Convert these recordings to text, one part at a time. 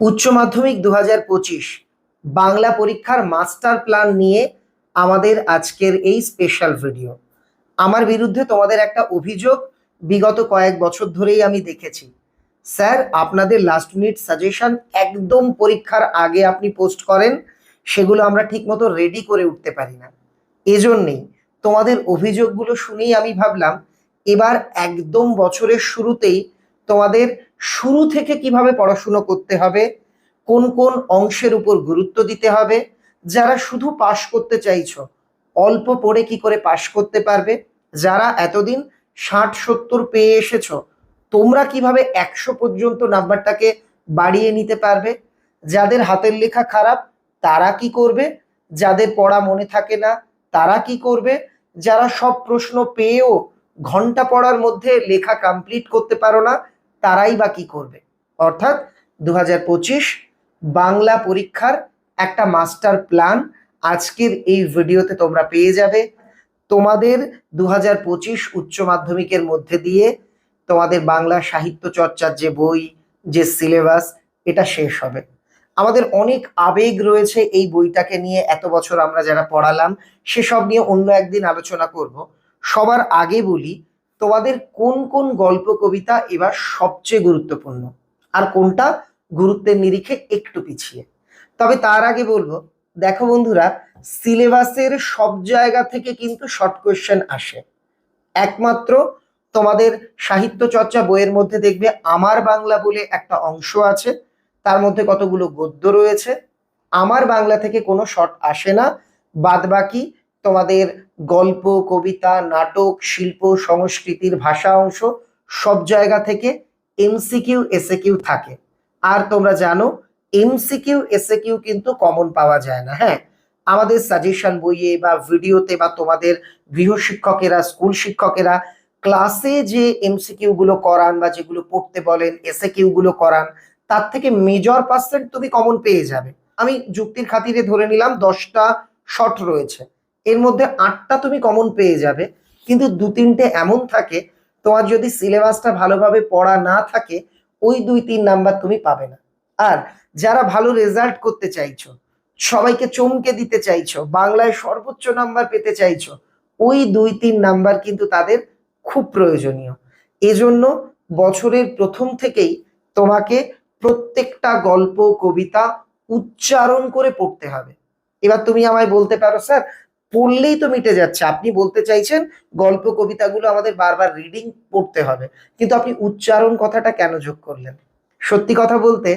উচ্চ মাধ্যমিক দু হাজার পঁচিশ, বাংলা পরীক্ষার মাস্টার প্ল্যান নিয়ে আমাদের আজকের এই স্পেশাল ভিডিও আমার বিরুদ্ধে তোমাদের একটা অভিযোগ বিগত কয়েক বছর ধরেই আমি দেখেছি। স্যার, আপনাদের লাস্ট মিনিট সাজেশন একদম পরীক্ষার আগে আপনি পোস্ট করেন, সেগুলো আমরা ঠিকমতো রেডি করে উঠতে পারি না। এজন্যেই তোমাদের অভিযোগগুলো শুনেই আমি ভাবলাম, এবার একদম বছরের শুরুতেই তোমাদের শুরু থেকে কীভাবে পড়াশুনো করতে হবে, কোন কোন অংশের উপর গুরুত্ব দিতে হবে, যারা শুধু পাশ করতে চাইছো, অল্প পড়ে কি করে পাশ করতে পারবে, যারা এতদিন ষাট, সত্তর পেয়ে এসেছ, তোমরা কীভাবে একশো পর্যন্ত নাম্বারটাকে বাড়িয়ে নিতে পারবে, যাদের হাতের লেখা খারাপ, তারা কি করবে, যাদের পড়া মনে থাকে না, তারা কি করবে, যারা সব প্রশ্ন পেয়েও ঘণ্টা পড়ার মধ্যে লেখা কমপ্লিট করতে পারো না তারাই বা কি করবে? অর্থাৎ দু হাজার পঁচিশ বাংলা পরীক্ষার একটা মাস্টার প্ল্যান আজকের এই ভিডিওতে তোমরা পেয়ে যাবে। তোমাদের দু হাজার পঁচিশ উচ্চ মাধ্যমিকের মধ্যে দিয়ে তোমাদের বাংলা সাহিত্য চর্চার যে বই, যে সিলেবাস, এটা শেষ হবে। আমাদের অনেক আবেগ রয়েছে এই বইটাকে নিয়ে, এত বছর আমরা যারা পড়ালাম, সেসব নিয়ে অন্য একদিন আলোচনা করব। সবার আগে বলি তোমাদের কোন কোন গল্প, কবিতা এবার সবচেয়ে গুরুত্বপূর্ণ? আর কোনটা গুরুত্বের নিরিখে একটু পিছিয়ে? তবে তার আগে বলব, দেখো বন্ধুরা, সিলেবাসের সব জায়গা থেকে কিন্তু শর্ট কোয়েশ্চেন আসে। একমাত্র তোমাদের সাহিত্য চর্চা বইয়ের মধ্যে দেখবে আমার বাংলা বলে একটা অংশ আছে, তার মধ্যে কতগুলো গদ্য রয়েছে। আমার বাংলা থেকে কোনো শর্ট আসে না বাদ বাকি তোমাদের গল্প, কবিতা, নাটক, শিল্প, সংস্কৃতির ভাষা অংশ সব জায়গা থেকে এমসিকিউ এসএকিউ থাকে। আর তোমরা জানো এমসিকিউ এসএকিউ কিন্তু কমন পাওয়া যায় না হ্যাঁ? আমাদের সাজেশন বইয়ে বা ভিডিওতে বা তোমাদের গৃহ শিক্ষকেরা স্কুল শিক্ষকেরা ক্লাসে যে এমসিকিউ গুলো করান বা যেগুলো পড়তে বলেন এসএকিউ গুলো করান, তার থেকে মেজর পার্সেন্ট তুমি কমন পেয়ে যাবে। আমি যুক্তির খাতিরে ধরে নিলাম, দশটা শর্ট রয়েছে। এর মধ্যে আটটা তুমি কমন পেয়ে যাবে। কিন্তু দু তিনটে এমন থাকে, তোমার যদি সিলেবাসটা ভালোভাবে পড়া না থাকে, ওই দুই তিন নাম্বার তুমি পাবে না। আর যারা ভালো রেজাল্ট করতে চাইছো, সবাইকে চমকে দিতে চাইছো, বাংলায় সর্বোচ্চ নাম্বার পেতে চাইছো, ওই দুই তিন নাম্বার কিন্তু তাদের খুব প্রয়োজনীয়। এজন্য বছরের প্রথম থেকেই তোমাকে প্রত্যেকটা গল্প, কবিতা উচ্চারণ করে পড়তে হবে। এবার তুমি আমায় বলতে পারো, স্যার পড়লেই তো মিটে যাচ্ছে। আপনি বলতে চাইছেন গল্প, কবিতাগুলো আমাদের বারবার রিডিং পড়তে হবে। কিন্তু আপনি উচ্চারণ কথাটা কেন যোগ করলেন? সত্যি কথা বলতে,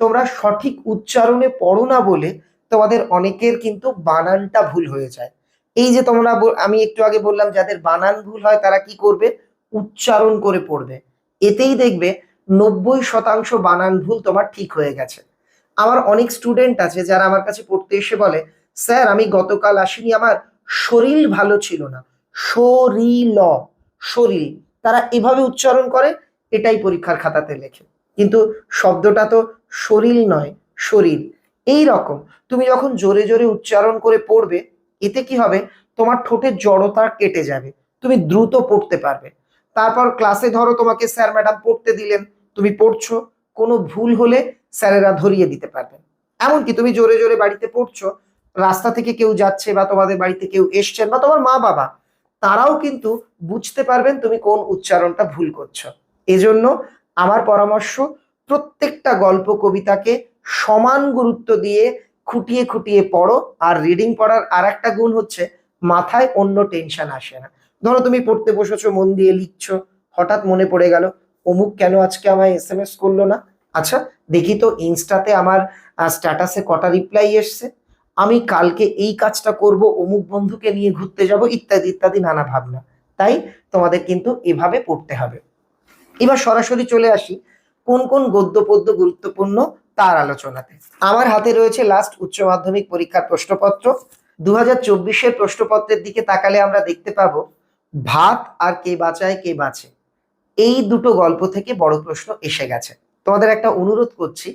তোমরা সঠিক উচ্চারণে পড়ো না বলে তোমাদের অনেকের কিন্তু বানানটা ভুল হয়ে যায়। এই যে তোমরা আমি একটু আগে বললাম, যাদের বানান ভুল হয় তারা কি করবে? উচ্চারণ করে পড়বে। এতেই দেখবে নব্বই শতাংশ বানান ভুল তোমার ঠিক হয়ে গেছে। আমার অনেক স্টুডেন্ট আছে যারা আমার কাছে পড়তে এসে বলে স্যার, আমি গতকাল আসিনি, আমার শরীর ভালো ছিল না। শরীল শরীর তারা এভাবে উচ্চারণ করে, এটাই পরীক্ষার খাতাতে লেখে। কিন্তু শব্দটা তো শরীর নয় শরীর এই রকম, তুমি যখন জোরে জোরে উচ্চারণ করে পড়বে, এতে কি হবে? তোমার ঠোঁটের জড়তা কেটে যাবে, তুমি দ্রুত পড়তে পারবে। তারপর ক্লাসে ধরো তোমাকে স্যার, ম্যাডাম পড়তে দিলেন, তুমি পড়ছো, কোনো ভুল হলে স্যারেরা ধরিয়ে দিতে পারবেন। এমনকি তুমি জোরে জোরে বাড়িতে পড়ছো রাস্তা থেকে কেউ যাচ্ছে বা তোমাদের বাড়িতে কেউ এসছেন বা তোমার মা বাবা, তারাও কিন্তু বুঝতে পারবেন তুমি কোন উচ্চারণটা ভুল করছ। এজন্য আমার পরামর্শ, প্রত্যেকটা গল্প কবিতাকে সমান গুরুত্ব দিয়ে খুঁটিয়ে খুঁটিয়ে পড়ো আর রিডিং পড়ার আর একটা গুণ হচ্ছে মাথায় অন্য টেনশন আসে না। ধরো তুমি পড়তে বসেছো, মন দিয়ে লিখছো, হঠাৎ মনে পড়ে গেল, অমুক কেন আজকে আমায় এস এম এস করল না? আচ্ছা দেখি তো ইনস্টাতে আমার স্ট্যাটাসে কটা রিপ্লাই এসছে। আমি কালকে এই কাজটা করব, অমুক বন্ধুকে নিয়ে ঘুরতে যাব, ইত্যাদি ইত্যাদি, নানা ভাবনা। তাই তোমাদের কিন্তু এভাবে পড়তে হবে। এবার সরাসরি চলে আসি কোন কোন গদ্য পদ্য গুরুত্বপূর্ণ তার আলোচনাতে। আমার হাতে রয়েছে লাস্ট উচ্চ মাধ্যমিক পরীক্ষার প্রশ্নপত্র। দু হাজার চব্বিশের প্রশ্নপত্রের দিকে তাকালে আমরা দেখতে পাবো, ভাত আর কে বাঁচায়, কে বাঁচে। এই দুটো গল্প থেকে বড় প্রশ্ন এসে গেছে। তোমাদের একটা অনুরোধ করছি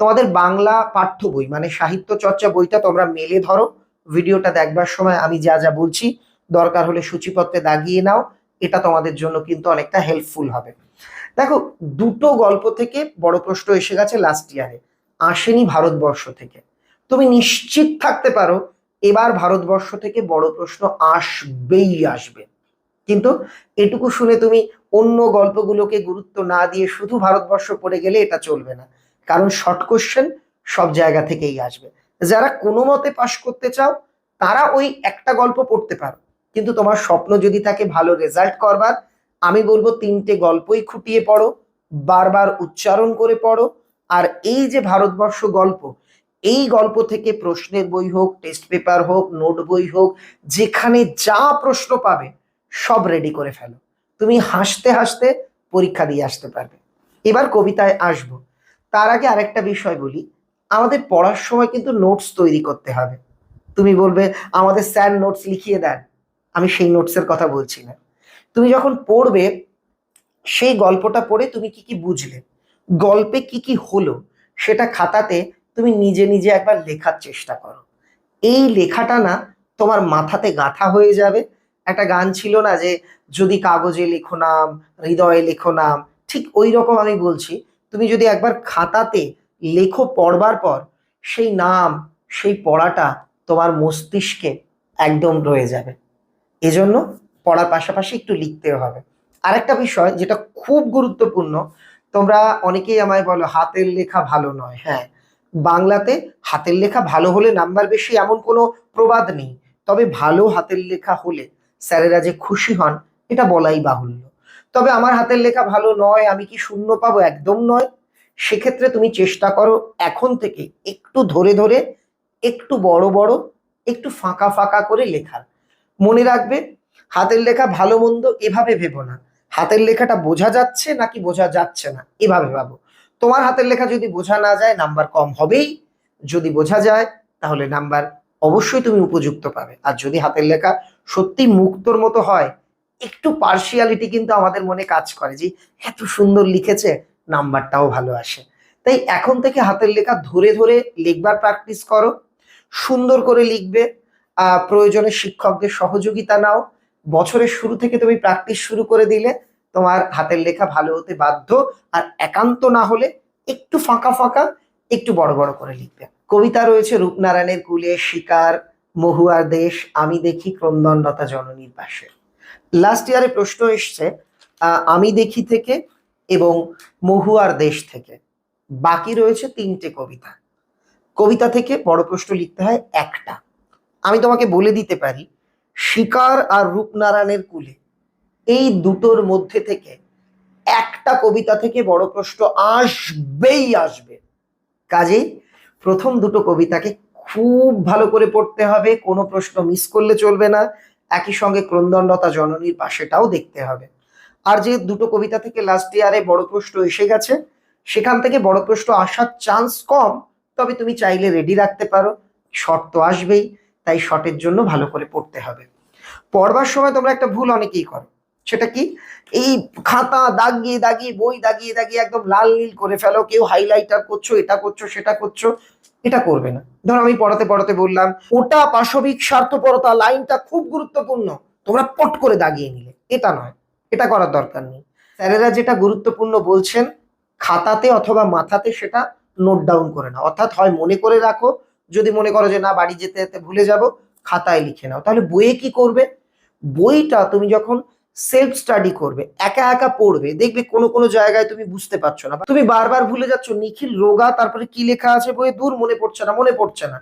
তোমাদের বাংলা পাঠ্য বই মানে সাহিত্য চর্চা বইটা তোমরা মেলে ধরো, ভিডিওটা দেখবার সময় আমি যা যা বলছি, দরকার হলে সূচিপত্রে দাগিয়ে নাও, এটা তোমাদের জন্য কিন্তু অনেকটা হেল্পফুল হবে। দেখো, দুটো গল্প থেকে বড় প্রশ্ন এসে গেছে লাস্ট ইয়ারে আসেনি ভারতবর্ষ থেকে। তুমি নিশ্চিত থাকতে পারো, এবার ভারতবর্ষ থেকে বড় প্রশ্ন আসবেই আসবে। কিন্তু এটুকু শুনে তুমি অন্য গল্পগুলোকে গুরুত্ব না দিয়ে শুধু ভারতবর্ষ পড়ে গেলে এটা চলবে না। কারণ শর্ট কোশ্চেন সব জায়গা থেকেই আসবে। যারা কোনো মতে পাশ করতে চাও, তারা ওই একটা গল্প পড়তে পারো। কিন্তু তোমার স্বপ্ন যদি থাকে ভালো রেজাল্ট করবার, আমি বলব তিনটে গল্পই খুঁটিয়ে পড়ো, বারবার উচ্চারণ করে পড়ো। আর এই যে ভারতবর্ষ গল্প, এই গল্প থেকে প্রশ্নের বই হোক টেস্ট পেপার হোক নোট বই হোক, যেখানে যা প্রশ্ন পাবে, সব রেডি করে ফেলো। তুমি হাসতে হাসতে পরীক্ষা দিয়ে আসতে পারবে। এবার কবিতায় আসব। তার আগে আরেকটা বিষয় বলি। আমাদের পড়ার সময় কিন্তু নোটস তৈরি করতে হবে। তুমি বলবে, আমাদের স্যার নোটস লিখিয়ে দেন। আমি সেই নোটসের কথা বলছি না। তুমি যখন পড়বে, সেই গল্পটা পড়ে তুমি কি কি বুঝলে? গল্পে কি কি হলো, সেটা খাতাতে তুমি নিজে নিজে একবার লেখার চেষ্টা করো। এই লেখাটা না, তোমার মাথাতে গাঁথা হয়ে যাবে। একটা গান ছিল না যে, যদি কাগজে লেখো নাম, হৃদয়ে লেখো নাম। ঠিক ওই রকম আমি বলছি। তুমি যদি একবার খাতাতে লেখো পড়বার পর, সেই নাম, সেই পড়াটা তোমার মস্তিষ্কে একদম রয়ে যাবে। এজন্য পড়ার পাশাপাশি একটু লিখতেও হবে। আরেকটা বিষয় যেটা খুব গুরুত্বপূর্ণ, তোমরা অনেকেই আমায় বলো, হাতের লেখা ভালো নয়। হ্যাঁ বাংলাতে হাতের লেখা ভালো হলে নাম্বার বেশি এমন কোনো প্রবাদ নেই। তবে ভালো হাতের লেখা হলে স্যারেরা যে খুশি হন, এটা বলাই বাহুল্য। তবে আমার হাতের লেখা ভালো নয়, আমি কি শূন্য পাবো? একদম নয়। সেক্ষেত্রে তুমি চেষ্টা করো এখন থেকে একটু ধরে ধরে, একটু বড় বড়, একটু ফাঁকা ফাঁকা করে লেখার। মনে রাখবে, হাতের লেখা ভালো মন্দ এভাবে ভেবো না। হাতের লেখাটা বোঝা যাচ্ছে নাকি বোঝা যাচ্ছে না, এভাবে ভাবো। তোমার হাতের লেখা যদি বোঝা না যায়, নাম্বার কম হবেই। যদি বোঝা যায়, তাহলে নাম্বার অবশ্যই তুমি উপযুক্ত পাবে। আর যদি হাতের লেখা সত্যি মুক্তর মতো হয় একটু পার্সিয়ালিটি কিন্তু আমাদের মনে কাজ করে যে, এত সুন্দর লিখেছে, নাম্বারটাও ভালো আসে। তাই এখন থেকে হাতের লেখা ধরে ধরে লিখবার প্র্যাকটিস করো, সুন্দর করে লিখবে প্রয়োজনে শিক্ষকদের সহযোগিতা নাও। বছরের শুরু থেকে তুমি প্র্যাকটিস শুরু করে দিলে তোমার হাতের লেখা ভালো হতে বাধ্য, আর একান্ত না হলে একটু ফাঁকা ফাঁকা একটু বড় বড় করে লিখবে। কবিতা রয়েছে, রূপনারায়ণের কুলে শিকার, মহুয়ার দেশ, আমি দেখি ক্রন্দনলতা জননীর পাশে। লাস্ট ইয়ারে প্রশ্ন এসছে আমি দেখি থেকে এবং মহুয়ার দেশ থেকে। বাকি রয়েছে তিনটে কবিতা। কবিতা থেকে বড় প্রশ্ন লিখতে হয় একটা। আমি তোমাকে বলে দিতে পারি, শিকার আর রূপনারায়ণের কুলে এই দুটোর মধ্যে থেকে একটা কবিতা থেকে বড় প্রশ্ন আসবেই আসবে। কাজেই প্রথম দুটো কবিতাকে খুব ভালো করে পড়তে হবে, কোনো প্রশ্ন মিস করলে চলবে না। একই সঙ্গে ক্রন্দনলতা জননীর পাশেটাও দেখতে হবে। আর যে দুটো কবিতা থেকে লাস্ট ইয়ারে বড় প্রশ্ন এসে গেছে, সেখান থেকে বড় প্রশ্ন আসার চান্স কম, তবে তুমি চাইলে রেডি রাখতে পারো। শর্ট তো আসবেই, তাই শর্টের জন্য ভালো করে পড়তে হবে। পড়বার সময় তোমরা একটা ভুল অনেকেই করো। সেটা কি? এই খাতা দাগিয়ে দাগিয়ে, বই দাগিয়ে দাগিয়ে একদম লাল নীল করে ফেলো, কেউ হাইলাইটার করছ, এটা করছ, সেটা করছ এটা করবে না। ধরো আমি পড়াতে পড়াতে বললাম, ওটা পাশবিক স্বার্থপরতা লাইনটা খুব গুরুত্বপূর্ণ, তোমরা পট করে দাগিয়ে নিলে। এটা নয়, এটা করার দরকার নেই। স্যারেরা যেটা গুরুত্বপূর্ণ বলছেন, খাতাতে অথবা মাথাতে সেটা নোট ডাউন করে নাও। অর্থাৎ হয় মনে করে রাখো, যদি মনে করো যে না, বাড়ি যেতে যেতে ভুলে যাব, খাতায় লিখে নাও। তাহলে বইয়ে কি করবে? বইটা তুমি যখন সেলফ স্টাডি করবে, একা একা পড়বে, দেখবে কোনো কোনো জায়গায় তুমি বুঝতে পারছ না। তুমি বারবার ভুলে যাচ্ছ, নিখিল, রোগা, তারপরে কি লেখা আছে বই দূর মনে পড়ছে না, মনে পড়ছে না।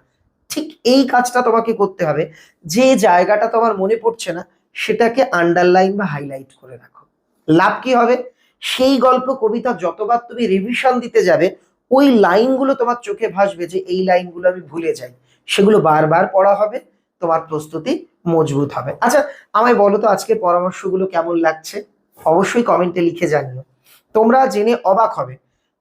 ঠিক এই কাজটা তোমাকে করতে হবে, যে জায়গাটা তোমার মনে পড়ছে না, সেটাকে আন্ডারলাইন বা হাইলাইট করে রাখো। লাভ কি হবে? সেই গল্প, কবিতা যতবার তুমি রিভিশন দিতে যাবে, ওই লাইনগুলো তোমার চোখে ভাসবে যে এই লাইনগুলো আমি ভুলে যাই। সেগুলো বারবার পড়া হবে, তোমার প্রস্তুতি মজবুত হবে। আচ্ছা আমায় বলো তো আজকের পরামর্শগুলো কেমন লাগছে? অবশ্যই কমেন্টে লিখে জানিও। তোমরা জেনে অবাক হবে,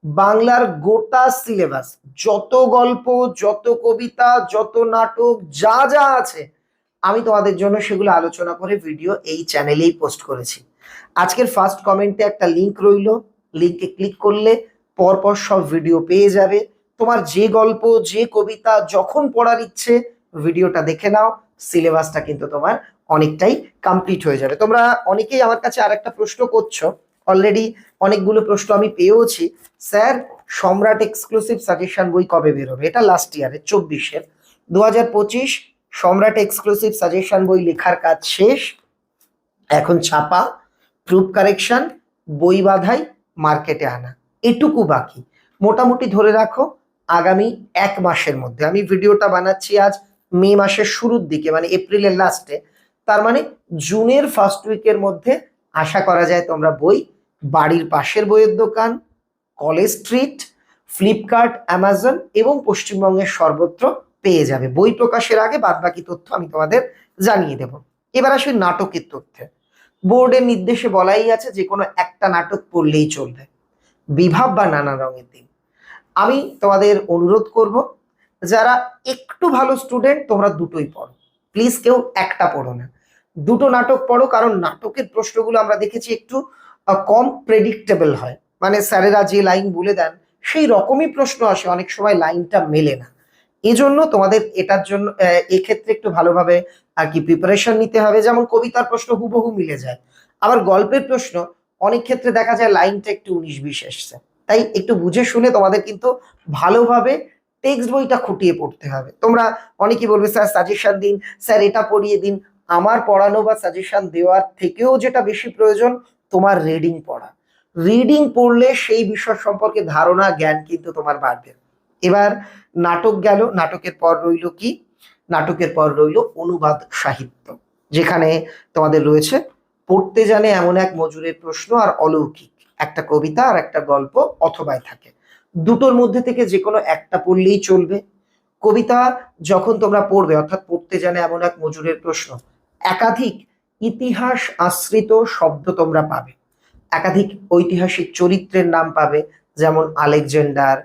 বাংলার গোটা সিলেবাস যত গল্প, যত কবিতা, যত নাটক, যা যা আছে, আমি তোমাদের জন্য সেগুলো আলোচনা করে ভিডিও এই চ্যানেলেই পোস্ট করেছি। আজকের ফার্স্ট কমেন্টে একটা লিংক রইল। লিঙ্কে ক্লিক করলে পরপর সব ভিডিও পেয়ে যাবে। তোমার যে গল্প, যে কবিতা যখন পড়ার ইচ্ছে ভিডিওটা দেখে নাও। সিলেবাসটা কিন্তু তোমার অনেকটাই কমপ্লিট হয়ে যাবে। তোমরা অনেকেই আমার কাছে আর একটা প্রশ্ন করছ। অলরেডি অনেকগুলো প্রশ্ন আমি পেয়েওছি। স্যার, সম্রাট এক্সক্লুসিভ সাজেশন বই কবে বেরোবে? এটা লাস্ট ইয়ারের চব্বিশের। দু হাজার পঁচিশ, সম্রাট এক্সক্লুসিভ সাজেশন বই লেখার কাজ শেষ। এখন ছাপা প্রুফ কারেকশন বই বাধাই মার্কেটে আনা। এটুকু বাকি। মোটামুটি ধরে রাখো, আগামী এক মাসের মধ্যে। আমি ভিডিওটা বানাচ্ছি আজ। মে মাসের শুরুর দিকে মানে এপ্রিলের লাস্টে তার মানে জুনের ফার্স্ট উইকের মধ্যে আশা করা যায় তোমরা বই বাড়ির পাশের বইয়ের দোকান কলেজ স্ট্রিট ফ্লিপকার্ট অ্যামাজন এবং পশ্চিমবঙ্গের সর্বত্র পেয়ে যাবে। বই প্রকাশের আগে বাদবাকি তথ্য আমি তোমাদের জানিয়ে দেব। এবার আসি নাটকের তথ্যে। বোর্ডের নির্দেশে বলাই আছে যে কোনো একটা নাটক পড়লেই চলবে। বিভাব বা নানা রঙের দিন। আমি তোমাদের অনুরোধ করব যারা একটু ভালো স্টুডেন্ট তোমরা দুটোই পড়ো। প্লিজ কেউ একটা পড়ো না। দুটো নাটক পড়ো, কারণ নাটকের প্রশ্নগুলো আমরা দেখেছি একটু কম প্রেডিক্টেবল হয়। মানে স্যারেরা যে লাইন বলে দেন, সেই রকমই প্রশ্ন আসে, অনেক সময় লাইনটা মেলে না। এজন্য তোমাদের এটার জন্য এক্ষেত্রে একটু ভালোভাবে আর কি প্রিপারেশন নিতে হবে। যেমন কবিতার প্রশ্ন হুবহু মিলে যায়। আবার গল্পের প্রশ্ন, অনেক ক্ষেত্রে দেখা যায় লাইনটা একটু উনিশ বিশ এসছে। তাই একটু বুঝে শুনে তোমাদের কিন্তু ভালোভাবে টেক্সট বইটা খুঁটিয়ে পড়তে হবে। তোমরা অনেকেই বলবে, স্যার সাজেশন দিন। স্যার, এটা পড়িয়ে দিন। আমার পড়ানো বা সাজেশন দেওয়ার থেকেও যেটা বেশি প্রয়োজন, তোমার রিডিং পড়া। রিডিং পড়লে সেই বিষয় সম্পর্কে ধারণা, জ্ঞান কিন্তু তোমার বাড়বে। এবার নাটক গেল, নাটকের পর রইল কি? নাটকের পর রইল অনুবাদ সাহিত্য, যেখানে তোমাদের রয়েছে, পড়তে জানে এমন এক মজুরের প্রশ্ন আর অলৌকিক। একটা কবিতা আর একটা গল্প অথবায় থাকে। দুটোর মধ্যে থেকে যে কোনো একটা পড়লেই চলবে। কবিতা যখন তোমরা পড়বে, অর্থাৎ পড়তে জানে এমন এক মজুরের প্রশ্ন, একাধিক ইতিহাস আশ্রিত শব্দ তোমরা পাবে। একাধিক ঐতিহাসিক চরিত্রের নাম পাবে, যেমন আলেকজান্ডার,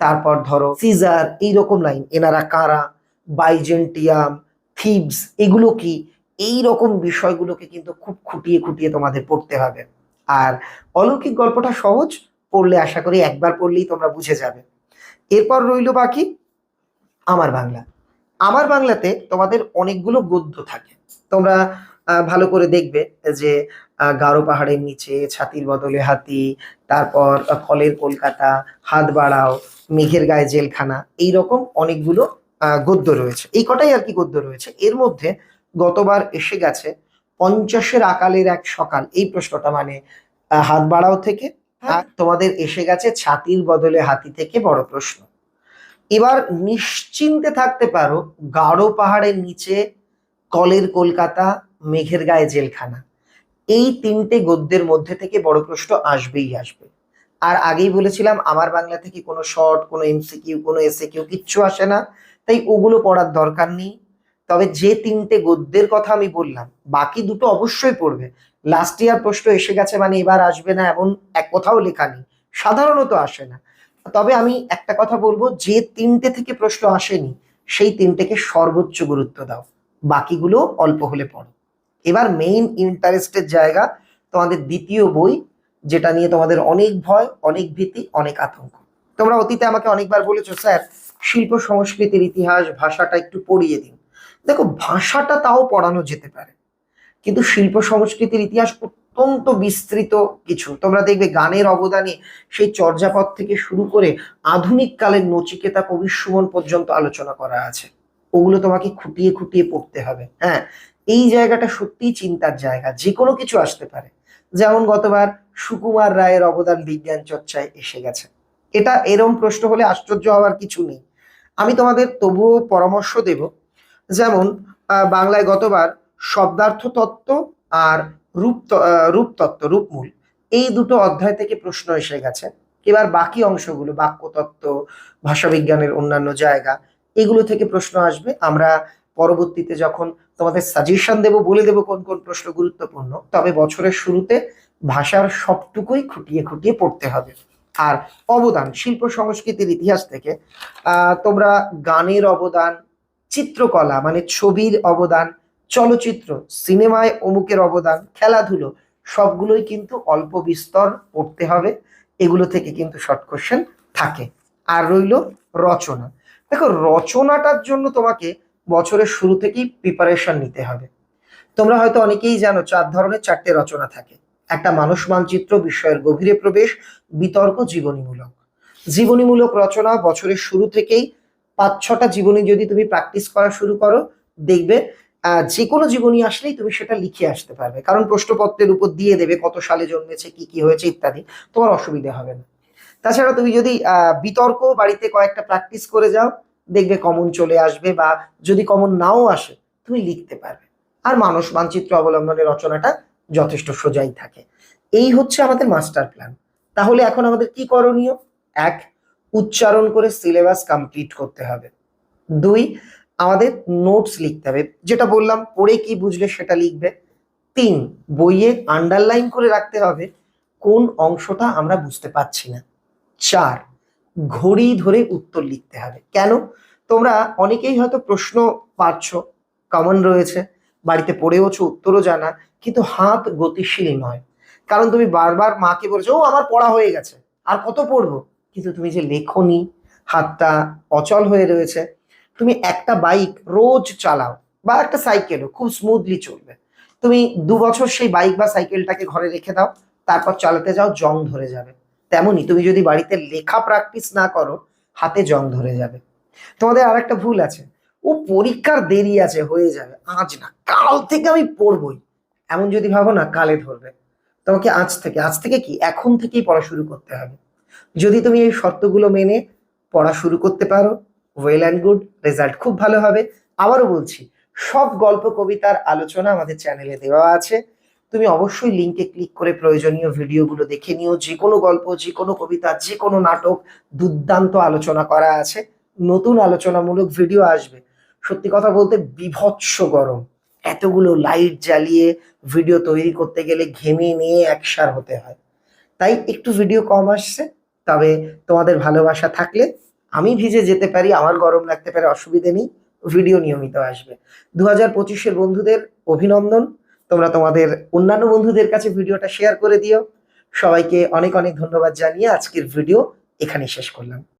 তারপর ধরো সিজার এইরকম লাইন, এনারা কারা, বাইজেন্টিয়াম, থিবস, এগুলো কি? এই রকম বিষয়গুলোকে কিন্তু খুব খুঁটিয়ে খুঁটিয়ে তোমাদের পড়তে হবে। আর অলৌকিক গল্পটা সহজ পড়লে আশা করি একবার পড়লেই তোমরা বুঝে যাবে। এরপর রইল বাকি, আমার বাংলা। আমার বাংলাতে তোমাদের অনেকগুলো গদ্য থাকে। তোমরা ভালো করে দেখবে যে গারো পাহাড়ের নিচে, ছাতির বদলে হাতি, তারপর ফলের কলকাতা, হাত বাড়াও, মেঘের গায়ে জেলখানা এই রকম অনেকগুলো গদ্য রয়েছে। এই কটাই আর কি গদ্য রয়েছে। এর মধ্যে গতবার এসে গেছে, পঞ্চাশের আকালের এক সকাল। এই প্রশ্নটা মানে হাত বাড়াও থেকে তোমাদের এসে গেছে ছাতির বদলে হাতি থেকে বড় প্রশ্ন। এবার নিশ্চিন্তে থাকতে পারো, গাঢ় পাহাড়ের নিচে, কলের কলকাতা, মেঘের গায়ে জেলখানা। এই তিনটে গদ্যের মধ্যে থেকে বড় প্রশ্ন আসবেই আসবে। আর আগেই বলেছিলাম, আমার বাংলা থেকে কোনো শর্ট, কোনো এমসিকিউ, কোনো এসে কিউ কিচ্ছু আসে না। তাই ওগুলো পড়ার দরকার নেই। তবে যে তিনটে গদ্যের কথা আমি বললাম, বাকি দুটো অবশ্যই পড়বে। লাস্ট ইয়ার প্রশ্ন এসে গেছে মানে এবার আসবে না এমন এক কোথাও লেখা নেই। সাধারণত আসে না। তবে আমি একটা কথা বলব, যে তিনটে থেকে প্রশ্ন আসেনি, সেই তিনটেকে সর্বোচ্চ গুরুত্ব দাও। বাকিগুলো অল্প হলে পড়ো। এবার মেইন ইন্টারেস্টের জায়গা, তোমাদের দ্বিতীয় বই, যেটা নিয়ে তোমাদের অনেক ভয়, অনেক ভীতি, অনেক আতঙ্ক। তোমরা অতীতে আমাকে অনেকবার বলেছ, স্যার, শিল্প, সংস্কৃতির ইতিহাস, ভাষাটা একটু পড়িয়ে দিন। দেখো, ভাষাটা তাও পড়ানো যেতে পারে। কিন্তু শিল্প সংস্কৃতির ইতিহাস অত্যন্ত বিস্তৃত কিছু। তোমরা দেখবে গানের অবদানে সেই চর্যাপদ থেকে শুরু করে আধুনিক কালের নচিকেতা কবি সুমন পর্যন্ত আলোচনা করা আছে। ওগুলো তোমাকে খুঁটিয়ে খুঁটিয়ে পড়তে হবে। হ্যাঁ এই জায়গাটা সত্যিই চিন্তার জায়গা। যে কোনো কিছু আসতে পারে। যেমন গতবার সুকুমার রায়ের অবদান বিজ্ঞান চর্চায় এসে গেছে। এটা এরম প্রশ্ন হলে আশ্চর্য হওয়ার কিছু নেই। আমি তোমাদের তবুও পরামর্শ দেব। যেমন বাংলায় গতবার শব্দার্থ তত্ত্ব আর রূপ রূপতত্ত্ব, রূপমূল। এই দুটো অধ্যায় থেকে প্রশ্ন এসে গেছে। এবার বাকি অংশগুলো, বাক্যতত্ত্ব, ভাষাবিজ্ঞানের অন্যান্য জায়গা, এগুলো থেকে প্রশ্ন আসবে। আমরা পরবর্তীতে যখন তোমাদের সাজেশন দেব, বলে দেব কোন কোন প্রশ্ন গুরুত্বপূর্ণ, তবে বছরের শুরুতে ভাষার সবটুকুই খুঁটিয়ে খুঁটিয়ে পড়তে হবে। আর অবদান, শিল্প সংস্কৃতির ইতিহাস থেকে তোমরা গানের অবদান, চিত্রকলা মানে ছবির অবদান চলচ্চিত্র, সিনেমায় অমুকের অবদান, খেলাধুলো, সবগুলোই কিন্তু অল্প বিস্তর পড়তে হবে। এগুলো থেকে কিন্তু শর্ট কোশ্চেন থাকে। আর রইল রচনা। দেখো, রচনাটার জন্য তোমাকে বছরের শুরু থেকেই প্রিপারেশন নিতে হবে। তোমরা হয়তো অনেকেই জানো, চার ধরনের চারটে রচনা থাকে। একটা মানুষ মানচিত্র বিষয়ের গভীরে প্রবেশ, বিতর্ক জীবনীমূলক। জীবনীমূলক রচনা বছরের শুরু থেকেই পাঁচ ছটা জীবনী যদি তুমি প্র্যাকটিস করা শুরু করো, দেখবে যে কোনো জীবনী আসলেই তুমি সেটা লিখে আসতে পারবে। কারণ প্রশ্নপত্রের উপর দিয়ে দেবে কত সালে জন্মেছে, কি কি হয়েছে ইত্যাদি। তোমার অসুবিধা হবে না। তাছাড়া তুমি যদি বিতর্ক বাড়িতে কয়েকটা প্র্যাকটিস করে যাও, দেখবে কমন চলে আসবে বা যদি কমন নাও আসে, তুমি লিখতে পারবে। আর মানুষ মানচিত্র অবলম্বনের রচনাটা যথেষ্ট সোজাই থাকে। এই হচ্ছে আমাদের মাস্টার প্ল্যান তাহলে এখন আমাদের কি করণীয়? এক, উচ্চারণ করে সিলেবাস কমপ্লিট করতে হবে। দুই আমাদের নোটস লিখতে হবে। যেটা বললাম, পড়ে কি বুঝলে সেটা লিখবে। তিন, বইয়ে আন্ডারলাইন করে রাখতে হবে কোন অংশটা আমরা বুঝতে পারছি না। চার, ঘড়ি ধরে উত্তর লিখতে হবে। কেন? তোমরা অনেকেই হয়তো প্রশ্ন পারছ কমন রয়েছে, বাড়িতে পড়েওছো, উত্তরও জানা, কিন্তু হাত গতিশীল নয়। কারণ তুমি বারবার মাকে বলছো, ও, আমার পড়া হয়ে গেছে, আর কত পড়ব? কিন্তু তুমি যে লেখনি, হাতটা অচল হয়ে রয়েছে তুমি একটা বাইক রোজ চালাও বা একটা সাইকেলও খুব স্মুথলি চলবে। তুমি দু বছর সেই বাইক বা সাইকেলটাকে ঘরে রেখে দাও, তারপর চালাতে যাও, জং ধরে যাবে। তেমনই তুমি যদি বাড়িতে লেখা প্র্যাকটিস না করো, হাতে জং ধরে যাবে। তোমাদের আর একটা ভুল আছে। ও পরীক্ষার দেরি আছে, হয়ে যাবে। আজ না, কাল থেকে আমি পড়বই। এমন যদি ভাবো না, কালে ধরবে। তোমাকে আজ থেকে আজ থেকে কি? এখন থেকেই পড়া শুরু করতে হবে। যদি তুমি এই শর্তগুলো মেনে পড়া শুরু করতে পারো ওয়েল অ্যান্ড গুড রেজাল্ট খুব ভালো হবে। আবারও বলছি, সব গল্প, কবিতার আলোচনা আমাদের চ্যানেলে দেওয়া আছে। তুমি অবশ্যই লিঙ্কে ক্লিক করে প্রয়োজনীয় ভিডিওগুলো দেখে নিও। যে কোনো গল্প যে কোনো কবিতা যে কোনো নাটক দুর্দান্ত আলোচনা করা আছে। নতুন আলোচনামূলক ভিডিও আসবে। সত্যি কথা বলতে বিভৎস গরম। এতগুলো লাইট জ্বালিয়ে ভিডিও তৈরি করতে গেলে ঘেমে নিয়ে একসার হতে হয়। তাই একটু ভিডিও কম আসছে, তবে তোমাদের ভালোবাসা থাকলে আমি ভিজে যেতে পারি, আমার গরম লাগতে পারে, অসুবিধে নেই ভিডিও নিয়মিত আসবে। দু হাজার পঁচিশের বন্ধুদের অভিনন্দন, তোমরা তোমাদের অন্যান্য বন্ধুদের কাছে ভিডিওটা শেয়ার করে দিও। সবাইকে অনেক অনেক ধন্যবাদ জানিয়ে আজকের ভিডিও এখানে শেষ করলাম।